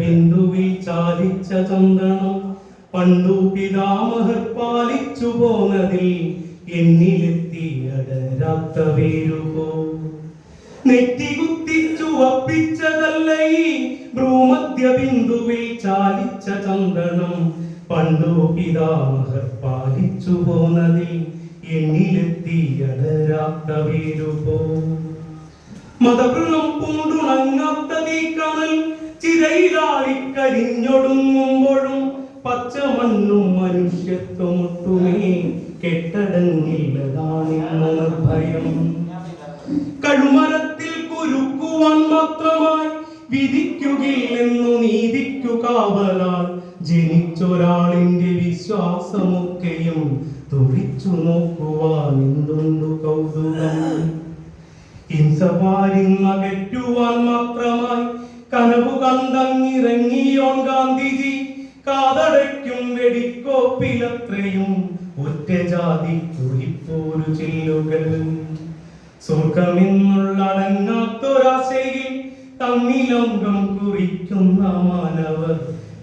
ബിന്ദുവിൽ ചാലിച്ച ചന്ദനം പണ്ടു പിതാമഹർ പാലിച്ചു പോന്നതിൽ എന്നിലെത്തിയടരാത്ത വേരുപോ നെറ്റി കുത്തിച്ചു വപ്പിച്ചതല്ല ഈ ഭ്രൂമധ്യ ബിന്ദുവിൽ ചാലിച്ച ചന്ദനം? പണ്ടു പിതാമഹർ പാലിച്ചു പോന്നതിൽ എന്നിലെത്തിയടരാത്ത വേരുപോ മതവൃണം പച്ചമണ്ണും മനുഷ്യത്വമൊട്ടുമേ. കെട്ടടങ്ങില്ലതാണെന്ന നിർഭയം. കഴുമരത്തിൽ കുരുക്കുവാൻ മാത്രമായി വിധിക്കുകയില്ലെന്നു നീതിക്കു കാവലാൽ ജനിച്ചൊരാളിന്റെ വിശ്വാസമൊക്കെയും തുറിച്ചു നോക്കുവാൻ എന്തുണ്ടു കൗതുകം? ഹിംസപാരിന്നകറ്റുവാൻ മാത്രമായി കനവു കന്തങ്ങിറങ്ങിയോൺ ഗാന്ധിജി കാതടയ്ക്കും വെടിക്കോപ്പിലത്രയും ഒറ്റ ജാതി കുറിപ്പോരു ചെല്ലുകൾ. സ്വർഗമെന്നുള്ള അടങ്ങാത്തൊരാശയിൽ തമ്മിലംഗം കുറിക്കുന്ന മാനവർ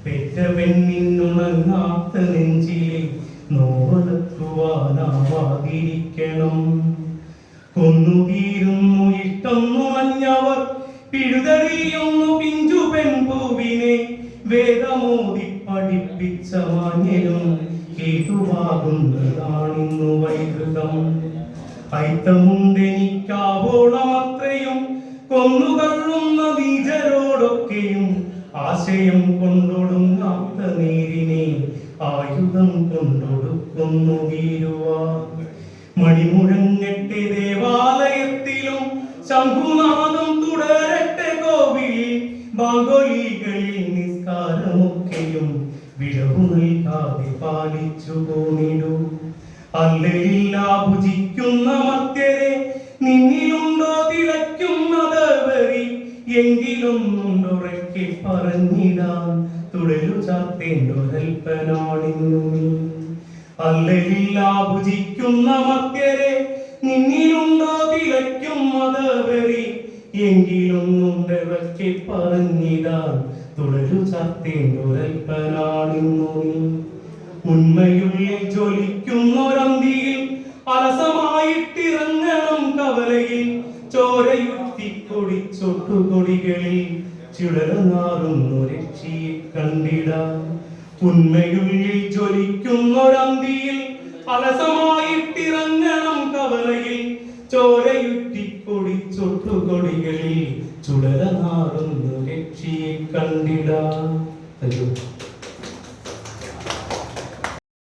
പെറ്റ പെണ്ണിനുണങ്ങാത്ത നെഞ്ചിലെ നോവലക്കുവാനാവാതിരിക്കണം കൊന്നുകീരുന്നു ഇഷ്ടം നുണഞ്ഞവർ പിഴുതറിയുന്നു പിഞ്ചു പെൺപൂവിനെ. വേദമോതി പഠിപ്പിച്ച മാന്യനും ഹേതുവാകുന്നതാണിന്നു വൈകൃതം. പൈത്തമുണ്ടെനിക്കാവോളം അത്രയും കൊന്നുതള്ളുന്ന നീചരോടൊക്കെയും ആശയം കൊണ്ടൊടുങ്ങാത്ത നേരിനെ ആയുധം കൊണ്ടൊടുക്കുന്നു വീരുവാൻ. മണിമുഴങ്ങട്ടെ ദേവാലയത്തിലും ശംഖുനാദം തുടരട്ടെ കോവിൽ ബാഗോലികളിൽ പാലിച്ചു പോന്നിടൂ. അല്ലയില്ല ഭുജിക്കുന്ന മധ്യരെ നിന്നിലുണ്ടോ തിളയ്ക്കുന്നത് വരി? എങ്കിലും ഉറക്കി പറഞ്ഞിടാൻ തുടരു ചാത്തേണ്ടൊരൽപ്പനാണിന്നു അല്ലയില്ല ഭുജിക്കുന്ന മധ്യരെ നിന്നിലുണ്ടോ തിളയ്ക്കും വരി? എങ്കിലും ഉണ്ടിറക്കി പറഞ്ഞിടാൻ തുടരു ചാത്തേണ്ടൊരൽപ്പനാണിന്നു ഉണ്മയുള്ളിൽ ജ്വലിക്കുന്നൊരന്തിയിൽ അലസമായിട്ടിറങ്ങണം കവലയിൽ. ചോരയുത്തിക്കൊടിച്ചൊട്ടുകൊടികളിൽ ചുടലനാറുന്നു രക്ഷിയെ കണ്ടിടാം. ഉണ്മയുള്ളിൽ ജ്വലിക്കുന്നൊരന്തിയിൽ അലസമായിട്ടിറങ്ങണം കവലയിൽ. ചോരയുറ്റിക്കൊടിച്ചൊട്ടുകൊടികളിൽ ചുടലനാറുന്നു രക്ഷിയെ കണ്ടിടാൻ